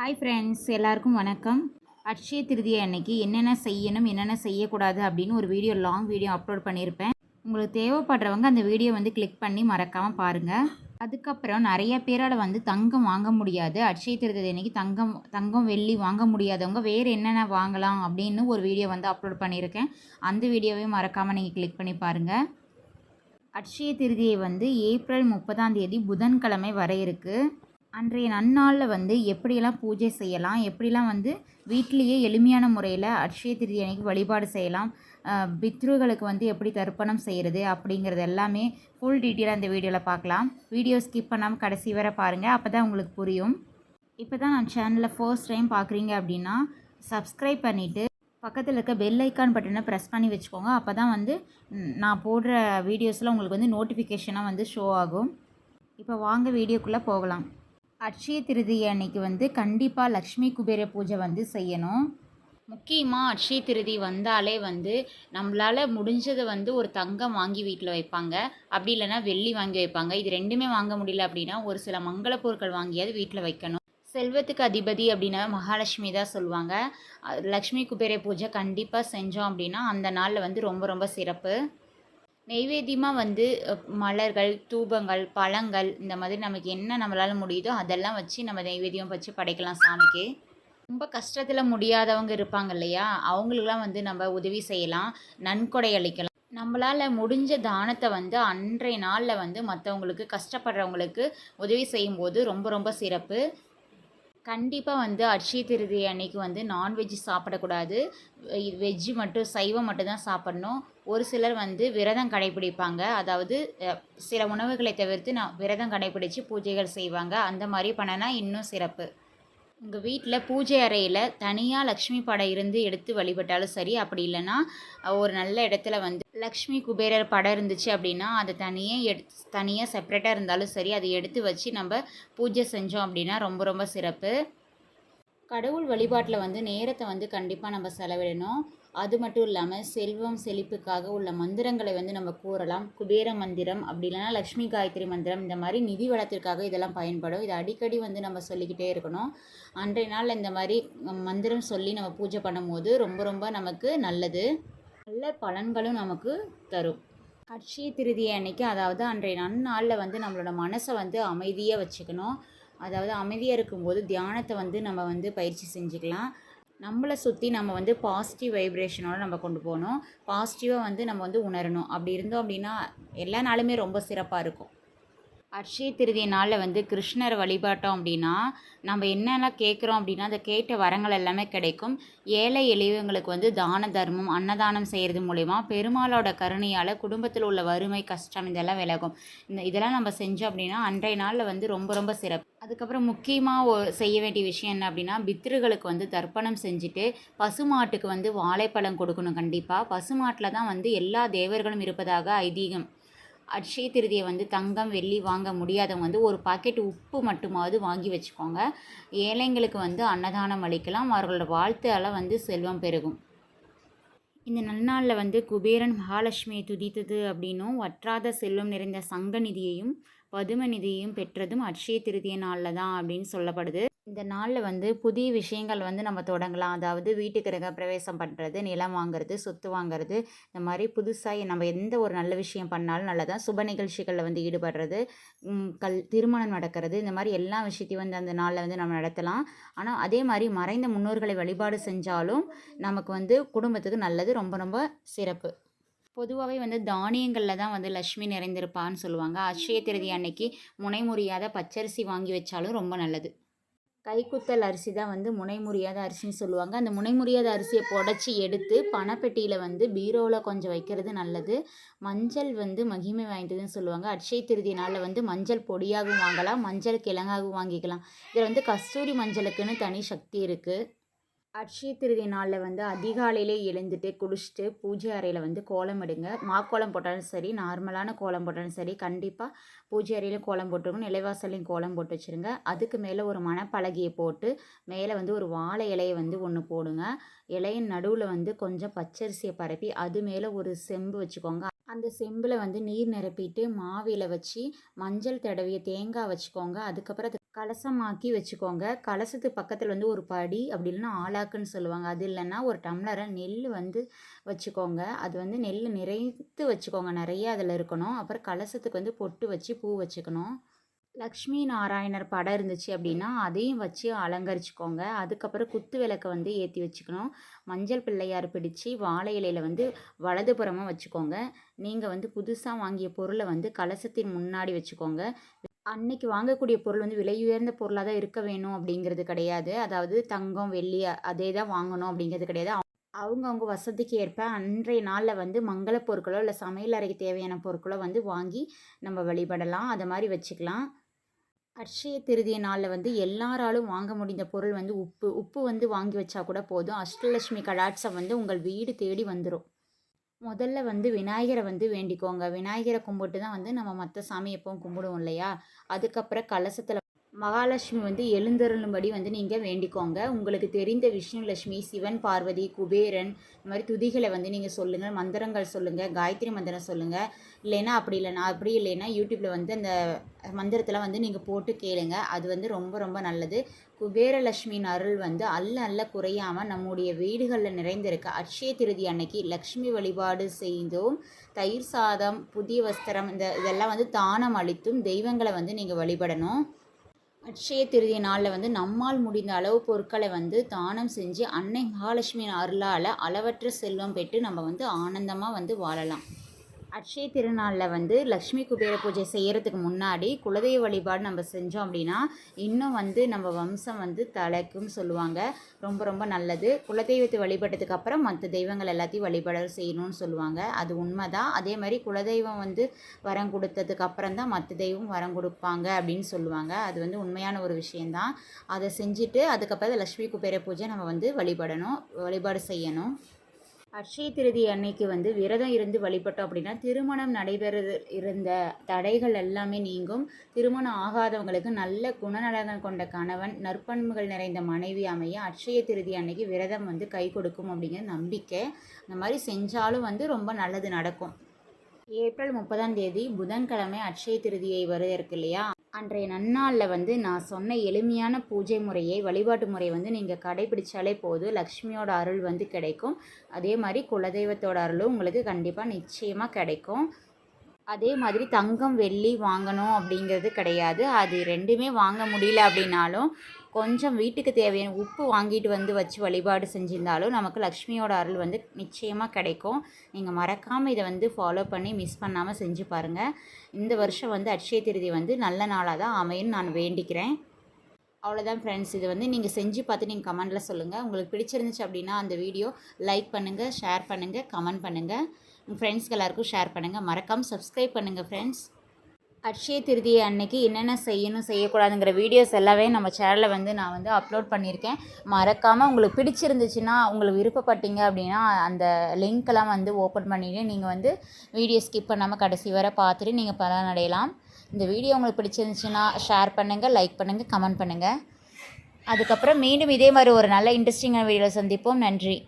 Hi friends எல்லாருக்கும் வணக்கம். அட்சய திருதியை அன்னைக்கு என்னென்ன செய்யணும் என்னென்ன செய்யக்கூடாது அப்படின்னு ஒரு வீடியோ லாங் வீடியோ அப்லோட் பண்ணியிருப்பேன். உங்களுக்கு தேவைப்படுறவங்க அந்த வீடியோ வந்து கிளிக் பண்ணி மறக்காமல் பாருங்கள் அதுக்கப்புறம் நிறைய பேரால் வந்து தங்கம் வாங்க முடியாது. அட்சய திருதி அன்னைக்கு தங்கம் தங்கம் வெள்ளி வாங்க முடியாதவங்க வேறு என்னென்ன வாங்கலாம் அப்படின்னு ஒரு வீடியோ வந்து அப்லோட் பண்ணியிருக்கேன். அந்த வீடியோவையும் மறக்காமல் நீங்கள் கிளிக் பண்ணி பாருங்கள் அட்சய திருதியை வந்து ஏப்ரல் முப்பதாம் தேதி புதன்கிழமை வர இருக்குது அன்றைய நன்னாளில் வந்து எப்படியெல்லாம் பூஜை செய்யலாம்? எப்படிலாம் வந்து வீட்டிலேயே எளிமையான முறையில் அட்சய திருதி அன்னைக்கு வழிபாடு செய்யலாம்? பித்ருகளுக்கு வந்து எப்படி தர்ப்பணம் செய்கிறது அப்படிங்கிறது எல்லாமே ஃபுல் டீட்டெயிலாக இந்த வீடியோவில் பார்க்கலாம். வீடியோ ஸ்கிப் பண்ணாமல் கடைசி வரை பாருங்கள் அப்போ தான் உங்களுக்கு புரியும். இப்போ தான் நான் சேனலில் ஃபர்ஸ்ட் டைம் பார்க்குறீங்க அப்படின்னா சப்ஸ்கிரைப் பண்ணிவிட்டு பக்கத்தில் இருக்க பெல் ஐக்கான் பட்டனை ப்ரெஸ் பண்ணி வச்சுக்கோங்க. அப்போ தான் வந்து நான் போடுற வீடியோஸில் உங்களுக்கு வந்து நோட்டிஃபிகேஷனாக வந்து ஷோ ஆகும். இப்போ வாங்க வீடியோக்குள்ளே போகலாம். அட்சய திருதியை அன்னைக்கு வந்து கண்டிப்பாக லக்ஷ்மி குபேர பூஜை வந்து செய்யணும். முக்கியமாக அட்சய திருதி வந்தாலே வந்து நம்மளால் முடிஞ்சதை வந்து ஒரு தங்கம் வாங்கி வீட்டில் வைப்பாங்க. அப்படி இல்லைன்னா வெள்ளி வாங்கி வைப்பாங்க. இது ரெண்டுமே வாங்க முடியல அப்படின்னா ஒரு சில மங்கள பொருட்கள் வாங்கியாவது வீட்டில் வைக்கணும். செல்வத்துக்கு அதிபதி அப்படின்னா மகாலட்சுமி தான் சொல்லுவாங்க. லக்ஷ்மி குபேர பூஜை கண்டிப்பாக செஞ்சோம் அப்படின்னா அந்த நாளில் வந்து ரொம்ப ரொம்ப சிறப்பு. நெய்வேத்தியமாக வந்து மலர்கள் தூபங்கள் பழங்கள் இந்த மாதிரி நமக்கு என்ன நம்மளால் முடியுதோ அதெல்லாம் வச்சு நம்ம நெய்வேத்தியம் வச்சு படைக்கலாம் சாமிக்கு. ரொம்ப கஷ்டத்தில் முடியாதவங்க இருப்பாங்க இல்லையா? அவங்களுக்குலாம் வந்து நம்ம உதவி செய்யலாம் நன்கொடை அளிக்கலாம். நம்மளால் முடிஞ்ச தானத்தை வந்து அன்றைய நாளில் வந்து மற்றவங்களுக்கு கஷ்டப்படுறவங்களுக்கு உதவி செய்யும்போது ரொம்ப ரொம்ப சிறப்பு. கண்டிப்பாக வந்து அட்சய திருதி அன்னைக்கு வந்து நான்வெஜ் சாப்பிடக்கூடாது. வெஜ்ஜு மட்டும் சைவம் மட்டும் தான் சாப்பிடணும். ஒரு சிலர் வந்து விரதம் கடைபிடிப்பாங்க. அதாவது சில உணவுகளை தவிர்த்து நான் விரதம் கடைபிடித்து பூஜைகள் செய்வாங்க. அந்த மாதிரி பண்ணனா இன்னும் சிறப்பு. உங்கள் வீட்டில் பூஜை அறையில் தனியாக லக்ஷ்மி படம் இருந்து எடுத்து வழிபட்டாலும் சரி அப்படி இல்லைன்னா ஒரு நல்ல இடத்துல வந்து லக்ஷ்மி குபேரர் படம் இருந்துச்சு அப்படின்னா அதை தனியாக எடுத்து தனியாக செப்பரேட்டாக இருந்தாலும் சரி அதை எடுத்து வச்சு நம்ம பூஜை செஞ்சோம் அப்படின்னா ரொம்ப ரொம்ப சிறப்பு. கடவுள் வழிபாட்டில் வந்து நேரத்தை வந்து கண்டிப்பாக நம்ம செலவிடணும். அது மட்டும் இல்லாமல் செல்வம் செழிப்புக்காக உள்ள மந்திரங்களை வந்து நம்ம கூறலாம். குபேர மந்திரம் அப்படி இல்லைன்னா லக்ஷ்மி காயத்ரி மந்திரம் இந்த மாதிரி நிதி வளத்திற்காக இதெல்லாம் பயன்படும். இது அடிக்கடி வந்து நம்ம சொல்லிக்கிட்டே இருக்கணும். அன்றைய நாள் இந்த மாதிரி மந்திரம் சொல்லி நம்ம பூஜை பண்ணும்போது ரொம்ப ரொம்ப நமக்கு நல்லது. நல்ல பலன்களும் நமக்கு தரும். அட்சய திருதியை அன்னைக்கு அதாவது அன்றைய நன்னாளில் வந்து நம்மளோட மனசை வந்து அமைதியாக வச்சுக்கணும். அதாவது அமைதியாக இருக்கும்போது தியானத்தை வந்து நம்ம வந்து பயிற்சி செஞ்சுக்கலாம். நம்மளை சுற்றி நம்ம வந்து பாசிட்டிவ் வைப்ரேஷனோட நம்ம கொண்டு போகணும். பாசிட்டிவாக வந்து நம்ம வந்து உணரணும். அப்படி இருந்தோம் அப்படின்னா எல்லா நாளுமே ரொம்ப சிறப்பாக இருக்கும். அட்சய திருதிய நாளில் வந்து கிருஷ்ணர் வழிபாட்டோம் அப்படின்னா நம்ம என்னெல்லாம் கேட்குறோம் அப்படின்னா அந்த கேட்ட வரங்கள் எல்லாமே கிடைக்கும். ஏழை எளியவங்களுக்கு வந்து தான தர்மம் அன்னதானம் செய்கிறது மூலிமா பெருமாளோட கருணையால் குடும்பத்தில் உள்ள வறுமை கஷ்டம் இதெல்லாம் விலகும். இந்த இதெல்லாம் நம்ம செஞ்சோம் அப்படின்னா அன்றைய நாளில் வந்து ரொம்ப ரொம்ப சிறப்பு. அதுக்கப்புறம் முக்கியமாக செய்ய வேண்டிய விஷயம் என்ன அப்படின்னா பித்ருகளுக்கு வந்து தர்ப்பணம் செஞ்சுட்டு பசுமாட்டுக்கு வந்து வாழைப்பழம் கொடுக்கணும் கண்டிப்பாக பசுமாட்டில் தான் வந்து எல்லா தேவர்களும் இருப்பதாக ஐதீகம் அட்சய திருதியை வந்து தங்கம் வெள்ளி வாங்க முடியாதவங்க வந்து ஒரு பாக்கெட் உப்பு மட்டுமாவது வாங்கி வச்சுக்கோங்க. ஏழைங்களுக்கு வந்து அன்னதானம் அளிக்கலாம். அவர்களோட வாழ்த்தால் வந்து செல்வம் பெருகும். இந்த நன்னாளில் வந்து குபேரன் மகாலட்சுமியை துதித்தது அப்படின்னும் வற்றாத செல்வம் நிறைந்த சங்க நிதியையும் பதும நிதியையும் பெற்றதும் அட்சய திருதிய நாளில் தான் அப்படின்னு சொல்லப்படுது. இந்த நாளில் வந்து புதிய விஷயங்கள் வந்து நம்ம தொடங்கலாம். அதாவது வீட்டுக்கு கிரக பிரவேசம் பண்ணுறது நிலம் வாங்குறது சொத்து வாங்குறது இந்த மாதிரி புதுசாக நம்ம எந்த ஒரு நல்ல விஷயம் பண்ணாலும் நல்லதான் சுப நிகழ்ச்சிகளில் வந்து ஈடுபடுறது கல் திருமணம் நடக்கிறது இந்த மாதிரி எல்லா விஷயத்தையும் வந்து அந்த நாளில் வந்து நம்ம நடத்தலாம். ஆனால் அதே மாதிரி மறைந்த முன்னோர்களை வழிபாடு செஞ்சாலும் நமக்கு வந்து குடும்பத்துக்கு நல்லது ரொம்ப ரொம்ப சிறப்பு. பொதுவாகவே வந்து தானியங்களில் தான் வந்து லக்ஷ்மி நிறைந்திருப்பான்னு சொல்லுவாங்க. அக்ஷய திருதி அன்னைக்கு முனைமுறியாத பச்சரிசி வாங்கி வச்சாலும் ரொம்ப நல்லது. கைக்குத்தல் அரிசி தான் வந்து முனை முறியாத அரிசின்னு சொல்லுவாங்க. அந்த முனை முறியாத அரிசியை புடச்சி எடுத்து பணப்பெட்டியில் வந்து பீரோவில் கொஞ்சம் வைக்கிறது நல்லது. மஞ்சள் வந்து மகிமை வாய்ந்ததுன்னு சொல்லுவாங்க. அட்சய திருதி நாளில் வந்து மஞ்சள் பொடியாகவும் வாங்கலாம் மஞ்சள் கிழங்காகவும் வாங்கிக்கலாம். இதில் வந்து கஸ்தூரி மஞ்சளுக்குன்னு தனி சக்தி இருக்குது அட்சய திருதி நாளில் வந்து அதிகாலையிலே எழுந்துட்டு குளிச்சுட்டு பூஜை அறையில் வந்து கோலம் எடுங்க. மாக்கோலம் போட்டாலும் சரி நார்மலான கோலம் போட்டாலும் சரி கண்டிப்பாக பூஜை அறையிலும் கோலம் போட்டுருங்க. நிலைவாசலையும் கோலம் போட்டு வச்சுருங்க. அதுக்கு மேலே ஒரு மணப்பலகையை போட்டு மேலே வந்து ஒரு வாழை இலையை வந்து ஒன்று போடுங்க. இலையின் நடுவில் வந்து கொஞ்சம் பச்சரிசியை பரப்பி அது மேலே ஒரு செம்பு வச்சுக்கோங்க. அந்த செம்பில் வந்து நீர் நிரப்பிட்டு மாவில வச்சு மஞ்சள் தடவிய தேங்காய் வச்சுக்கோங்க. அதுக்கப்புறம் அது கலசமாக்கி வச்சுக்கோங்க. கலசத்துக்கு பக்கத்தில் வந்து ஒரு படி அப்படி இல்லைன்னா ஆளாக்குன்னு சொல்லுவாங்க. அது இல்லைன்னா ஒரு டம்ளரை நெல் வந்து வச்சுக்கோங்க. அது வந்து நெல் நிறைத்து வச்சுக்கோங்க. நிறைய அதில் இருக்கணும். அப்புறம் கலசத்துக்கு வந்து பொட்டு வச்சு பூ வச்சுக்கணும். லக்ஷ்மி நாராயணர் படம் இருந்துச்சு அப்படின்னா அதையும் வச்சு அலங்கரிச்சுக்கோங்க. அதுக்கப்புறம் குத்து விளக்கை வந்து ஏற்றி வச்சுக்கணும். மஞ்சள் பிள்ளையார் பிடிச்சி வாழை இலையில் வந்து வலதுபுறமாக வச்சுக்கோங்க. நீங்கள் வந்து புதுசாக வாங்கிய பொருளை வந்து கலசத்தின் முன்னாடி வச்சுக்கோங்க. அன்னைக்கு வாங்கக்கூடிய பொருள் வந்து விலை உயர்ந்த பொருளாக தான் இருக்க வேணும் அப்படிங்கிறது கிடையாது. அதாவது தங்கம் வெள்ளி அதே தான் வாங்கணும் அப்படிங்கிறது கிடையாது. அவங்கவுங்க வசதிக்கு ஏற்ப அன்றைய நாளில் வந்து மங்கள பொருட்களோ இல்லை சமையல் அறைக்கு தேவையான பொருட்களோ வந்து வாங்கி நம்ம வழிபடலாம். அதை மாதிரி வச்சுக்கலாம். அட்சய திருதிய நாளில் வந்து எல்லாராலும் வாங்க முடிந்த பொருள் வந்து உப்பு உப்பு வந்து வாங்கி வச்சா கூட போதும். அஷ்டலட்சுமி கடாட்சம் வந்து உங்கள் வீடு தேடி வந்துடும் முதல்ல வந்து விநாயகரை வந்து வேண்டிக்கோங்க. விநாயகரை கும்பிட்டு தான் வந்து நம்ம மற்ற சாமி எப்பவும் கும்பிடுவோம் இல்லையா? அதுக்கப்புறம் கலசத்தில் மகாலட்சுமி வந்து எழுந்தருளும்படி வந்து நீங்கள் வேண்டிக்கோங்க. உங்களுக்கு தெரிந்த விஷ்ணுலட்சுமி சிவன் பார்வதி குபேரன் இந்த மாதிரி துதிகளை வந்து நீங்கள் சொல்லுங்கள் மந்திரங்கள் சொல்லுங்கள் காயத்ரி மந்திரம் சொல்லுங்கள் இல்லைன்னா அப்படி இல்லைனா அப்படி இல்லைன்னா யூடியூப்பில் வந்து அந்த மந்திரத்தெலாம் வந்து நீங்கள் போட்டு கேளுங்க. அது வந்து ரொம்ப ரொம்ப நல்லது. குபேரலட்சுமியின் அருள் வந்து அல்ல அல்ல குறையாமல் நம்முடைய வீடுகளில் நிறைந்திருக்க அட்சய திருதி அன்னைக்கு லக்ஷ்மி வழிபாடு செய்தும் தயிர் சாதம் புதிய வஸ்திரம் இந்த இதெல்லாம் வந்து தானம் அளித்தும் தெய்வங்களை வந்து நீங்கள் வழிபடணும். அட்சய திருதிய நாளில் வந்து நம்மால் முடிந்த அளவு பொருட்களை வந்து தானம் செஞ்சு அன்னை மகாலட்சுமியின் அருளால் அளவற்ற செல்வம் பெற்று நம்ம வந்து ஆனந்தமாக வந்து வாழலாம். அட்சய திருநாளில் வந்து லக்ஷ்மி குபேர பூஜை செய்கிறதுக்கு முன்னாடி குலதெய்வ வழிபாடு நம்ம செஞ்சோம் அப்படின்னா இன்னும் வந்து நம்ம வம்சம் வந்து தலைக்கும் சொல்லுவாங்க. ரொம்ப ரொம்ப நல்லது. குலதெய்வத்தை வழிபட்டதுக்கு அப்புறம் மற்ற தெய்வங்கள் எல்லாத்தையும் வழிபட செய்யணும்னு சொல்லுவாங்க. அது உண்மைதான். அதே மாதிரி குலதெய்வம் வந்து வரம் கொடுத்ததுக்கு அப்புறம் தான் மற்ற தெய்வம் வரம் கொடுப்பாங்க அப்படின்னு சொல்லுவாங்க. அது வந்து உண்மையான ஒரு விஷயந்தான் அதை செஞ்சுட்டு அதுக்கப்புறம் லக்ஷ்மி குபேர பூஜை நம்ம வந்து வழிபடணும் வழிபாடு செய்யணும். அக்ஷய திருதி அன்னைக்கு வந்து விரதம் இருந்து வழிபட்டோம் அப்படின்னா திருமணம் நடைபெற இருந்த தடைகள் எல்லாமே நீங்கும். திருமணம் ஆகாதவங்களுக்கு நல்ல குணநலங்கள் கொண்ட கணவன் நற்பண்புகள் நிறைந்த மனைவி அமைய அட்சய திருதி அன்னைக்கு விரதம் வந்து கை கொடுக்கும் அப்படிங்கிற நம்பிக்கை. இந்த மாதிரி செஞ்சாலும் வந்து ரொம்ப நல்லது நடக்கும். ஏப்ரல் முப்பதாம் தேதி புதன்கிழமை அட்சய திருதியை வருது இருக்கு இல்லையா? அன்றைய நன்னாளில் வந்து நான் சொன்ன எளிமையான பூஜை முறையை வழிபாட்டு முறையை வந்து நீங்கள் கடைபிடிச்சாலே போதும். லக்ஷ்மியோட அருள் வந்து கிடைக்கும். அதே மாதிரி குலதெய்வத்தோட அருளும் உங்களுக்கு கண்டிப்பாக நிச்சயமாக கிடைக்கும். அதே மாதிரி தங்கம் வெள்ளி வாங்கணும் அப்படிங்கிறது கிடையாது. அது ரெண்டுமே வாங்க முடியல அப்படின்னாலும் கொஞ்சம் வீட்டுக்கு தேவையான உப்பு வாங்கிட்டு வந்து வச்சு வழிபாடு செஞ்சிருந்தாலும் நமக்கு லக்ஷ்மியோட அருள் வந்து நிச்சயமாக கிடைக்கும். நீங்கள் மறக்காமல் இதை வந்து ஃபாலோ பண்ணி மிஸ் பண்ணாமல் செஞ்சு பாருங்கள் இந்த வருஷம் வந்து அட்சய திருதி வந்து நல்ல நாளாக தான் அமையும் நான் வேண்டிக்கிறேன். அவ்வளோதான் ஃப்ரெண்ட்ஸ் இது வந்து நீங்கள் செஞ்சு பார்த்து நீங்கள் கமெண்ட்டில் சொல்லுங்கள் உங்களுக்கு பிடிச்சிருந்துச்சு அப்படின்னா அந்த வீடியோ லைக் பண்ணுங்கள் ஷேர் பண்ணுங்கள் கமெண்ட் பண்ணுங்கள் உங்கள் ஃப்ரெண்ட்ஸ்க்கு எல்லாருக்கும் ஷேர் பண்ணுங்கள் மறக்காமல் சப்ஸ்கிரைப் பண்ணுங்கள் ஃப்ரெண்ட்ஸ் அக்ஷய திருதியை அன்னைக்கு என்னென்ன செய்யணும் செய்யக்கூடாதுங்கிற வீடியோஸ் எல்லாமே நம்ம சேனலில் வந்து நான் வந்து அப்லோட் பண்ணியிருக்கேன். மறக்காமல் உங்களுக்கு பிடிச்சிருந்துச்சுன்னா உங்களுக்கு விருப்பப்பட்டீங்க அப்படின்னா அந்த லிங்க்கெல்லாம் வந்து ஓப்பன் பண்ணிவிட்டு நீங்கள் வந்து வீடியோ ஸ்கிப் பண்ணாமல் கடைசி வரை பார்த்துட்டு நீங்கள் பலனடையலாம். இந்த வீடியோ உங்களுக்கு பிடிச்சிருந்துச்சுன்னா ஷேர் பண்ணுங்கள் லைக் பண்ணுங்கள் கமெண்ட் பண்ணுங்கள் அதுக்கப்புறம் மீண்டும் இதே மாதிரி ஒரு நல்ல இன்ட்ரெஸ்டிங்கான வீடியோவில் சந்திப்போம். நன்றி.